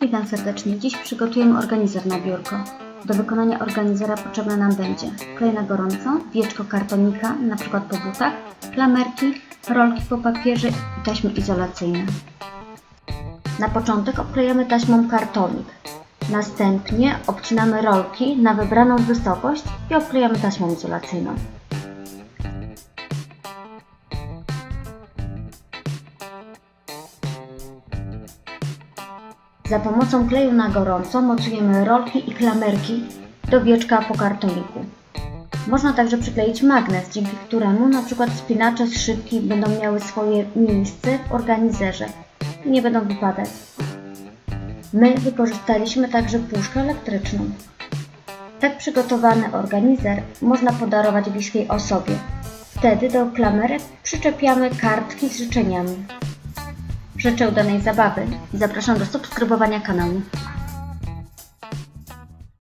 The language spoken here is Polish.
Witam serdecznie. Dziś przygotujemy organizer na biurko. Do wykonania organizera potrzebne nam będzie klej na gorąco, wieczko kartonika, np. po butach, klamerki, rolki po papierze i taśmy izolacyjne. Na początek obklejamy taśmą kartonik. Następnie obcinamy rolki na wybraną wysokość i obklejamy taśmą izolacyjną. Za pomocą kleju na gorąco mocujemy rolki i klamerki do wieczka po kartoniku. Można także przykleić magnes, dzięki któremu np. spinacze z szybki będą miały swoje miejsce w organizerze i nie będą wypadać. My wykorzystaliśmy także puszkę elektryczną. Tak przygotowany organizer można podarować bliskiej osobie. Wtedy do klamerek przyczepiamy kartki z życzeniami. Życzę udanej zabawy i zapraszam do subskrybowania kanału.